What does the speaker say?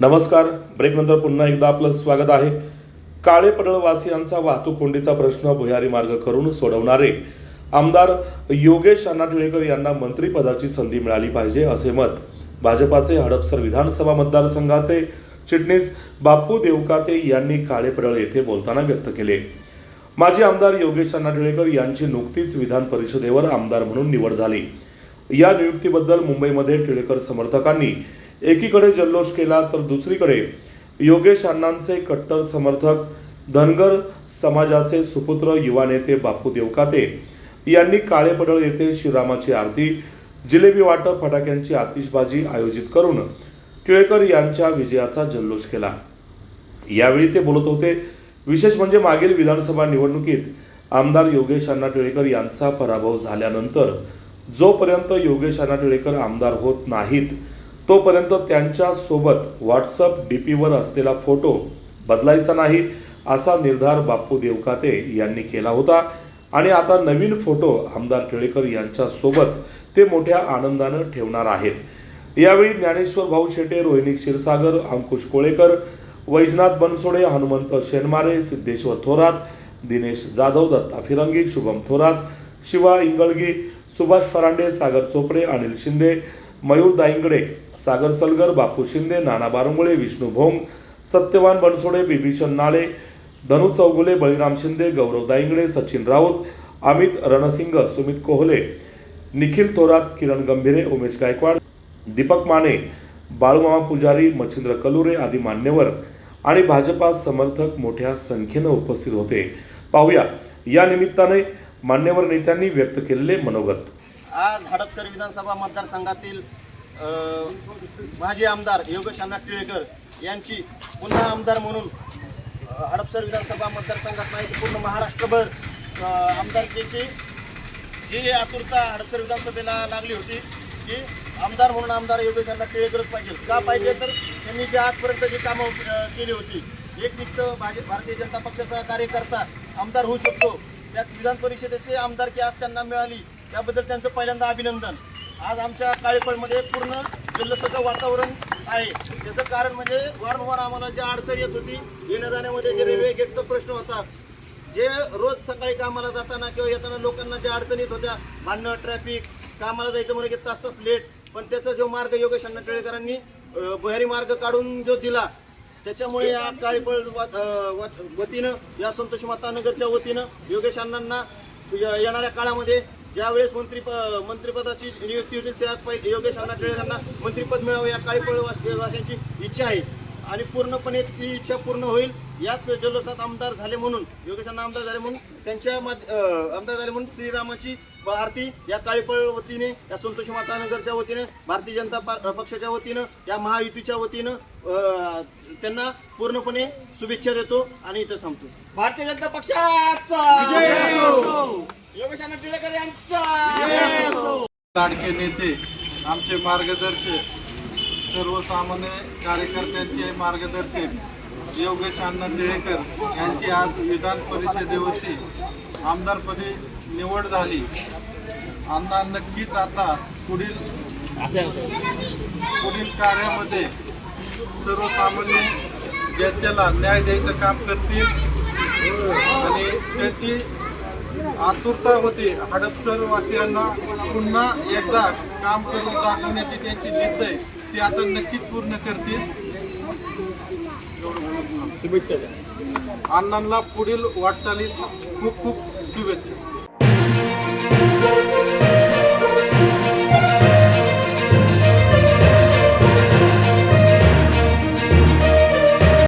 नमस्कार. ब्रेकनंतर पुन्हा एकदा आपलं स्वागत आहे. काळे पडळवासियांचा वाहतूक कोंडीचा प्रश्न भुयारी मार्ग करून सोडवणारे आमदार योगेश अण्णा टिळेकर यांना मंत्रिपदाची संधी मिळाली पाहिजे असे मत. भाजपाचे हडपसर विधानसभा मतदारसंघाचे चिटणीस बापू देवकाते यांनी काळे पडळ येथे बोलताना व्यक्त केले. माजी आमदार योगेश अण्णा टिळेकर यांची नुकतीच विधान परिषदेवर आमदार म्हणून निवड झाली. या नियुक्तीबद्दल मुंबईमध्ये टिळेकर समर्थकांनी एकीकडे जल्लोष केला तर दुसरीकडे योगेश अण्णांचे कट्टर समर्थक धनगर समाजाचे सुपुत्र युवा नेते बापू देवकाते यांनी काळेपडळ येथे श्रीरामाची आरती जिलेबी वाटप फटाक्यांची आतिषबाजी आयोजित करून टिळेकर यांच्या विजयाचा जल्लोष केला. यावेळी ते बोलत होते विशेष म्हणजे मागील विधानसभा निवडणुकीत आमदार योगेश अण्णा टिळेकर यांचा पराभव झाल्यानंतर जोपर्यंत योगेश अण्णा टिळेकर आमदार होत नाहीत तोपर्यंत त्यांच्यासोबत व्हॉट्सअप डी पीवर असलेला फोटो बदलायचा नाही असा निर्धार बापू देवकाते यांनी केला होता. आणि आता नवीन फोटो आमदार टिळेकर यांच्यासोबत ते मोठ्या आनंदानं ठेवणार आहेत. यावेळी ज्ञानेश्वर भाऊ शेटे रोहिणी क्षीरसागर अंकुश कोळेकर वैजनाथ बनसोडे हनुमंत शेनमारे सिद्धेश्वर थोरात दिनेश जाधव दत्ता फिरंगी शुभम थोरात शिवा इंगळगी सुभाष फरांडे सागर चोपडे अनिल शिंदे मयूर दाईंगडे सागर सलगर बापू शिंदे नाना बारंगुळे विष्णू भोंग सत्यवान बनसोडे बिभीषण नाळे धनु चौगुले बळीराम शिंदे गौरव दाईंगडे सचिन राऊत अमित रणसिंग सुमित कोहले निखिल थोरात किरण गंभीरे उमेश गायकवाड दीपक माने बाळूमामा पुजारी मच्छिंद्र कलुरे आदी मान्यवर आणि भाजपा समर्थक मोठ्या संख्येनं उपस्थित होते. पाहूया. या निमित्ताने मान्यवर नेत्यांनी व्यक्त केलेले मनोगत. आज हडपसर विधानसभा मतदारसंघातील माजी आमदार योगेश अण्णा टिळेकर यांची पुन्हा आमदार म्हणून हडपसर विधानसभा मतदारसंघात नाही पूर्ण महाराष्ट्रभर आमदारकीची जी आतुरता हडपसर विधानसभेला लागली होती की आमदार म्हणून आमदार योगेश अण्णा टिळेकरच पाहिजे. का पाहिजे तर त्यांनी जे आजपर्यंत जी कामं केली होती एकनिष्ठ भाजप भारतीय जनता पक्षाचा कार्यकर्ता आमदार होऊ शकतो. त्यात विधान परिषदेची आमदारकी आज त्यांना मिळाली. त्याबद्दल त्यांचं पहिल्यांदा अभिनंदन. आज आमच्या काळेपळमध्ये पूर्ण जल्लोषाचं वातावरण आहे. त्याचं कारण म्हणजे वारंवार आम्हाला ज्या अडचण येत होती येण्या जाण्यामध्ये जे रेल्वे गेटचा प्रश्न होता जे रोज सकाळी कामाला जाताना किंवा येताना लोकांना ज्या अडचणी येत होत्या भांडणं ट्रॅफिक कामाला जायचं म्हणजे की तास तास लेट पण त्याचा जो मार्ग योगेश अण्णा टिळेकरांनी अं, मार्ग काढून जो दिला त्याच्यामुळे या काळीपळ वा- वतीनं या संतोष माता नगरच्या वतीनं योगेश अण्णांना येणाऱ्या काळामध्ये ज्यावेळेस मंत्री मंत्रिपदाची नियुक्ती होतील त्या पै- योगेश अण्णा टिळेकरांना मंत्रिपद मिळावं या काळीपळ वास- वासियांची इच्छा आहे. आणि पूर्णपणे ती इच्छा पूर्ण होईल याच जल्लोषात आमदार झाले म्हणून योगेशांना आमदार झाले म्हणून त्यांच्या आमदार झाले म्हणून श्रीरामाची आरती या काळीपळ वतीने या संतोषी माता नगरच्या वतीने भारतीय जनता पक्षाच्या वतीनं या महायुतीच्या वतीनं त्यांना पूर्णपणे शुभेच्छा देतो आणि इथं थांबतो. भारतीय जनता पक्षाचा! टिळेकर यांचा! लाडके नेते आमचे मार्गदर्शक सर्वसामान्य कार्यकर्त्यांचे मार्गदर्शक योगेश अण्णा टिळेकर यांची आज विधान परिषदेवरती आमदारपदी निवड झाली. अण्णा नक्कीच आता पुढील पुढील कार्यामध्ये सर्वसामान्य जनतेला न्याय द्यायचं काम करतील. आणि त्यांची आतुरता होती. हडपसर वासियांना पुन्हा एकदा काम करून दाखवण्याची त्यांची जिद्द आहे. ती आता नक्कीच पूर्ण करतील. शुभेच्छा अण्णांना पुढील वाटचालीस खूप खूप शुभेच्छा.